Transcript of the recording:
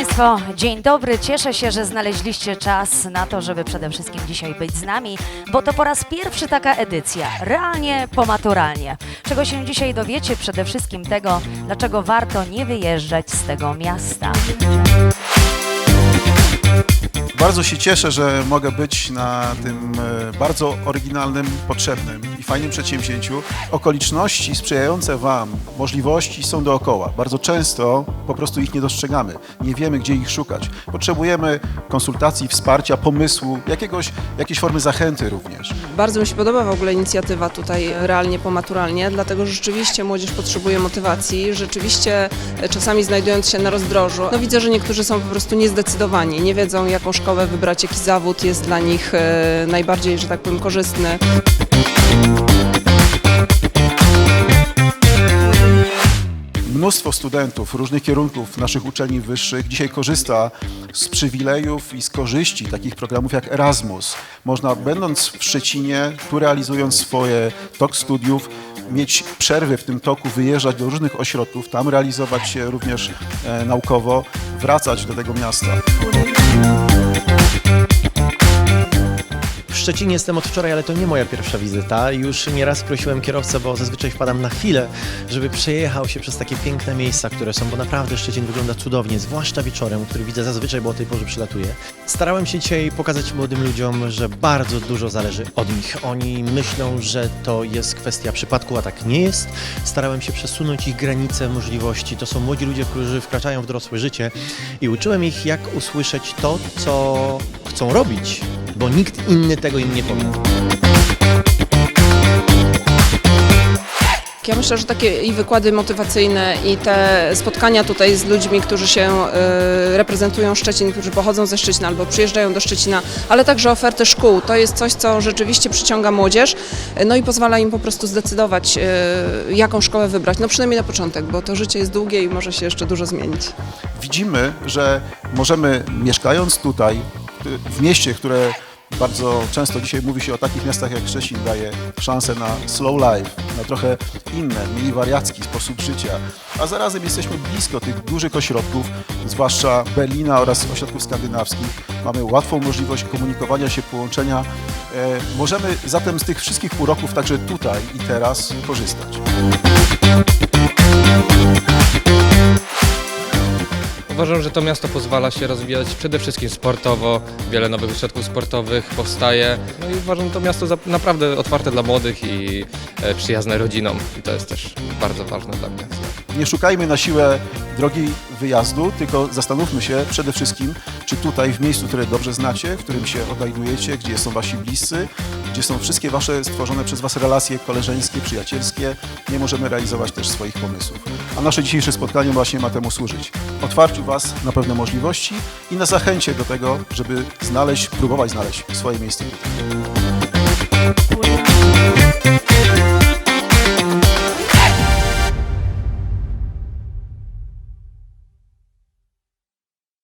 Państwo, dzień dobry. Cieszę się, że znaleźliście czas na to, żeby przede wszystkim dzisiaj być z nami, bo to po raz pierwszy taka edycja, realnie pomaturalnie. Czego się dzisiaj dowiecie? Przede wszystkim tego, dlaczego warto nie wyjeżdżać z tego miasta. Bardzo się cieszę, że mogę być na tym e, bardzo oryginalnym, potrzebnym fajnym przedsięwzięciu. Okoliczności sprzyjające Wam, możliwości są dookoła. Bardzo często po prostu ich nie dostrzegamy. Nie wiemy, gdzie ich szukać. Potrzebujemy konsultacji, wsparcia, pomysłu, jakiegoś, jakiejś formy zachęty również. Bardzo mi się podoba w ogóle inicjatywa tutaj realnie pomaturalnie, dlatego że rzeczywiście młodzież potrzebuje motywacji, rzeczywiście e, czasami znajdując się na rozdrożu, no widzę, że niektórzy są po prostu niezdecydowani, nie wiedzą jaką szkołę wybrać, jaki zawód jest dla nich e, najbardziej, że tak powiem, korzystny. Mnóstwo studentów różnych kierunków naszych uczelni wyższych dzisiaj korzysta z przywilejów i z korzyści takich programów jak Erasmus. Można, będąc w Szczecinie, tu realizując swoje tok studiów, mieć przerwy w tym toku, wyjeżdżać do różnych ośrodków, tam realizować się również e, naukowo, wracać do tego miasta. Szczecinie jestem od wczoraj, ale to nie moja pierwsza wizyta. Już nieraz prosiłem kierowcę, bo zazwyczaj wpadam na chwilę, żeby przejechał się przez takie piękne miejsca, które są, bo naprawdę Szczecin wygląda cudownie, zwłaszcza wieczorem, który widzę zazwyczaj, bo o tej porze przylatuję. Starałem się dzisiaj pokazać młodym ludziom, że bardzo dużo zależy od nich. Oni myślą, że to jest kwestia przypadku, a tak nie jest. Starałem się przesunąć ich granice możliwości. To są młodzi ludzie, którzy wkraczają w dorosłe życie i uczyłem ich, jak usłyszeć to, co chcą robić, bo nikt inny tego im nie powie. Ja myślę, że takie i wykłady motywacyjne, i te spotkania tutaj z ludźmi, którzy się e, reprezentują Szczecin, którzy pochodzą ze Szczecina albo przyjeżdżają do Szczecina, ale także oferty szkół, to jest coś, co rzeczywiście przyciąga młodzież, e, no i pozwala im po prostu zdecydować, e, jaką szkołę wybrać. No przynajmniej na początek, bo to życie jest długie i może się jeszcze dużo zmienić. Widzimy, że możemy mieszkając tutaj, w mieście, które bardzo często dzisiaj mówi się o takich miastach jak Szczecin, daje szansę na slow life, na trochę inne, mniej wariacki sposób życia, a zarazem jesteśmy blisko tych dużych ośrodków, zwłaszcza Berlina oraz ośrodków skandynawskich. Mamy łatwą możliwość komunikowania się, połączenia. E, możemy zatem z tych wszystkich uroków także tutaj i teraz korzystać. Uważam, że to miasto pozwala się rozwijać przede wszystkim sportowo, wiele nowych ośrodków sportowych powstaje. No i uważam, że to miasto za- naprawdę otwarte dla młodych i e, przyjazne rodzinom. I to jest też bardzo ważne dla mnie. Nie szukajmy na siłę drogi wyjazdu, tylko zastanówmy się przede wszystkim, czy tutaj w miejscu, które dobrze znacie, w którym się odnajdujecie, gdzie są wasi bliscy, gdzie są wszystkie wasze stworzone przez was relacje koleżeńskie, przyjacielskie, nie możemy realizować też swoich pomysłów. A nasze dzisiejsze spotkanie właśnie ma temu służyć. Otwarciu was na pewne możliwości i na zachęcie do tego, żeby znaleźć, próbować znaleźć swoje miejsce.